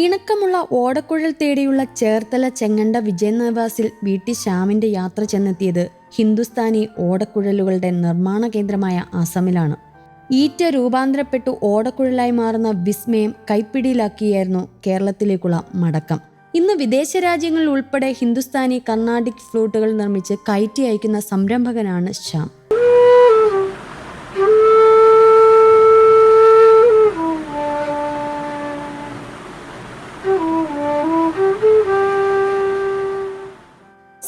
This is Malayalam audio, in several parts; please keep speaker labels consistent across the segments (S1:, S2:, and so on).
S1: ഇണക്കമുള്ള ഓടക്കുഴൽ തേടിയുള്ള ചേർത്തല ചെങ്ങണ്ട വിജയനിവാസിൽ വി ടി ശ്യാമിന്റെ യാത്ര ചെന്നെത്തിയത് ഹിന്ദുസ്ഥാനി ഓടക്കുഴലുകളുടെ നിർമ്മാണ കേന്ദ്രമായ അസമിലാണ് ഈറ്റ രൂപാന്തരപ്പെട്ടു ഓടക്കുഴലായി മാറുന്ന വിസ്മയം കൈപ്പിടിയിലാക്കിയായിരുന്നു കേരളത്തിലേക്കുള്ള മടക്കം. ഇന്ന് വിദേശ രാജ്യങ്ങളിൽ ഉൾപ്പെടെ ഹിന്ദുസ്ഥാനി കർണാടിക് ഫ്ലൂട്ടുകൾ നിർമ്മിച്ച് കയറ്റി അയക്കുന്ന സംരംഭകനാണ് ശ്യാം.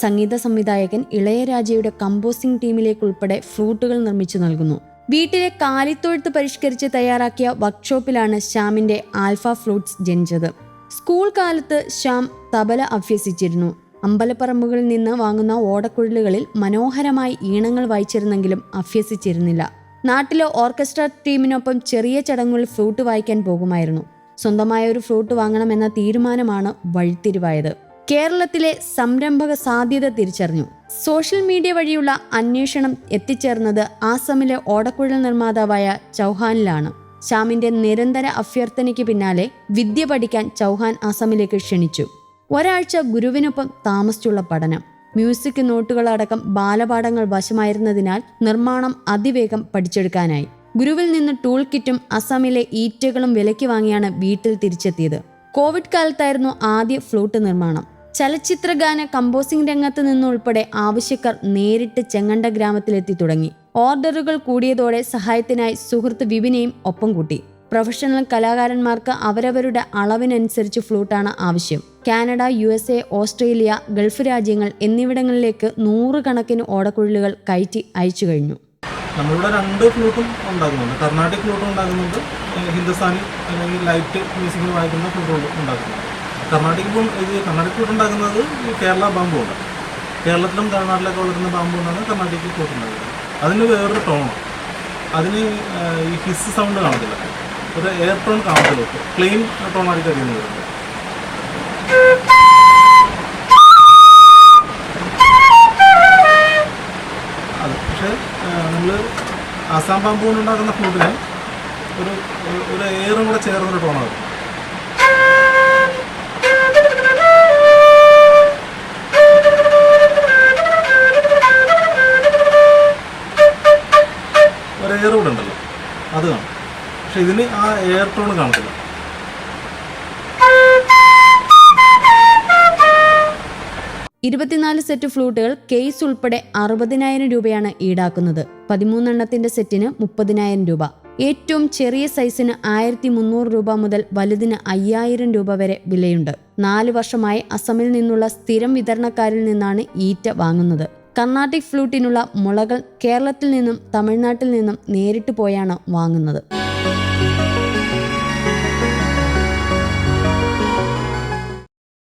S1: സംഗീത സംവിധായകൻ ഇളയരാജയുടെ കമ്പോസിംഗ് ടീമിലേക്ക് ഉൾപ്പെടെ ഫ്ലൂട്ടുകൾ നിർമ്മിച്ചു നൽകുന്നു. വീട്ടിലെ കാലിത്തൊഴുത്ത് പരിഷ്കരിച്ച് തയ്യാറാക്കിയ വർക്ക്ഷോപ്പിലാണ് ശ്യാമിന്റെ ആൽഫ ഫ്ലൂട്ട്സ് ജനിച്ചത്. സ്കൂൾ കാലത്ത് ശ്യാം തബല അഭ്യസിച്ചിരുന്നു. അമ്പലപ്പറമ്പുകളിൽ നിന്ന് വാങ്ങുന്ന ഓടക്കുഴലുകളിൽ മനോഹരമായി ഈണങ്ങൾ വായിച്ചിരുന്നെങ്കിലും അഭ്യസിച്ചിരുന്നില്ല. നാട്ടിലെ ഓർക്കസ്ട്ര ടീമിനൊപ്പം ചെറിയ ചടങ്ങുകളിൽ ഫ്ലൂട്ട് വായിക്കാൻ പോകുമായിരുന്നു. സ്വന്തമായ ഒരു ഫ്ലൂട്ട് വാങ്ങണമെന്ന തീരുമാനമാണ് വഴിത്തിരിവായത്. കേരളത്തിലെ സംരംഭക സാധ്യത തിരിച്ചറിഞ്ഞു. സോഷ്യൽ മീഡിയ വഴിയുള്ള അന്വേഷണം എത്തിച്ചേർന്നത് ആസമിലെ ഓടക്കുഴൽ നിർമ്മാതാവായ ചൗഹാനിലാണ്. ശ്യാമിന്റെ നിരന്തര അഭ്യർത്ഥനയ്ക്ക് പിന്നാലെ വിദ്യ പഠിക്കാൻ ചൗഹാൻ ആസമിലേക്ക് ക്ഷണിച്ചു. ഒരാഴ്ച ഗുരുവിനൊപ്പം താമസിച്ചുള്ള പഠനം. മ്യൂസിക് നോട്ടുകളടക്കം ബാലപാഠങ്ങൾ വശമായിരുന്നതിനാൽ നിർമ്മാണം അതിവേഗം പഠിച്ചെടുക്കാനായി. ഗുരുവിൽ നിന്ന് ടൂൾ കിറ്റും അസമിലെ ഈറ്റകളും വിലയ്ക്ക് വാങ്ങിയാണ് വീട്ടിൽ തിരിച്ചെത്തിയത്. കോവിഡ് കാലത്തായിരുന്നു ആദ്യ ഫ്ലൂട്ട് നിർമ്മാണം. ചലച്ചിത്രഗാന കമ്പോസിംഗ് രംഗത്ത് നിന്നുൾപ്പെടെ ആവശ്യക്കാർ നേരിട്ട് ചെങ്ങണ്ട ഗ്രാമത്തിലെത്തി തുടങ്ങി. ഓർഡറുകൾ കൂടിയതോടെ സഹായത്തിനായി സുഹൃത്ത് വിപിനെയും ഒപ്പം കൂട്ടി. പ്രൊഫഷണൽ കലാകാരന്മാർക്ക് അവരവരുടെ അളവിനനുസരിച്ച് ഫ്ലൂട്ടാണ് ആവശ്യം. Canada U S A Australia Gulf രാജ്യങ്ങൾ എന്നിവിടങ്ങളിലേക്ക് നൂറുകണക്കിന് ഓടക്കുഴലുകൾ കയറ്റി അയച്ചു കഴിഞ്ഞു.
S2: നമ്മളിവിടെ രണ്ട് ഫ്ലൂട്ടും ഉണ്ടാക്കുന്നുണ്ട്. കർണാട്ടിക് ഫ്ലൂട്ടും ഉണ്ടാക്കുന്നുണ്ട്. ഏഹ് ഹിന്ദുസ്ഥാനി അല്ലെങ്കിൽ ലൈറ്റ് മ്യൂസിക്കിൽ വായിക്കുന്ന ഫ്ലൂട്ടും ഉണ്ടാക്കുന്നുണ്ട്. കർണാട്ടിക് ഫ്ലൂട്ട് ഇത് കർണാടക ഉണ്ടാക്കുന്നത് ഈ കേരള ബാമ്പു ഉണ്ട് കേരളത്തിലും തമിഴ്നാട്ടിലൊക്കെ വളരുന്ന ബാമ്പു കൊണ്ടാണ് കർണാട്ടിക് ഫ്ലൂട്ട് ഉണ്ടാക്കുന്നത് അതിന് വേറൊരു ടോൺ അതിന് ഈ ഹിസ് സൗണ്ട് കാണത്തില്ല. ഒരു എയർ ടോൺ കാണത്തില്ല. ക്ലെയിൻ ടോണായിട്ട് അറിയുന്നത് അത് പക്ഷേ നമ്മൾ ആസാം ബാമ്പു കൊണ്ടുണ്ടാക്കുന്ന ഫുഡിന് ഫ്ലൂട്ടിന് ഒരു ഒരു- എയറും കൂടെ ചേർന്നൊരു ടോണാണ് എയർ കൂടെ ഉണ്ടല്ലോ. അത് കാണും. പക്ഷെ ഇതിന് ആ എയർ ടോൺ കാണത്തില്ല
S1: ഇരുപത്തിനാല് സെറ്റ് ഫ്ലൂട്ടുകൾ കേസ് ഉൾപ്പെടെ അറുപതിനായിരം രൂപയാണ് ഈടാക്കുന്നത്. പതിമൂന്നെണ്ണത്തിന്റെ സെറ്റിന് മുപ്പതിനായിരം രൂപ. ഏറ്റവും ചെറിയ സൈസിന് ആയിരത്തി മുന്നൂറ് രൂപ മുതൽ വലുതിന് അയ്യായിരം രൂപ വരെ വിലയുണ്ട്. നാല് വർഷമായി അസമിൽ നിന്നുള്ള സ്ഥിരം വിതരണക്കാരിൽ നിന്നാണ് ഈറ്റ വാങ്ങുന്നത്. കർണാട്ടിക് ഫ്ലൂട്ടിനുള്ള മുളകൾ കേരളത്തിൽ നിന്നും തമിഴ്നാട്ടിൽ നിന്നും നേരിട്ട് പോയാണ് വാങ്ങുന്നത്.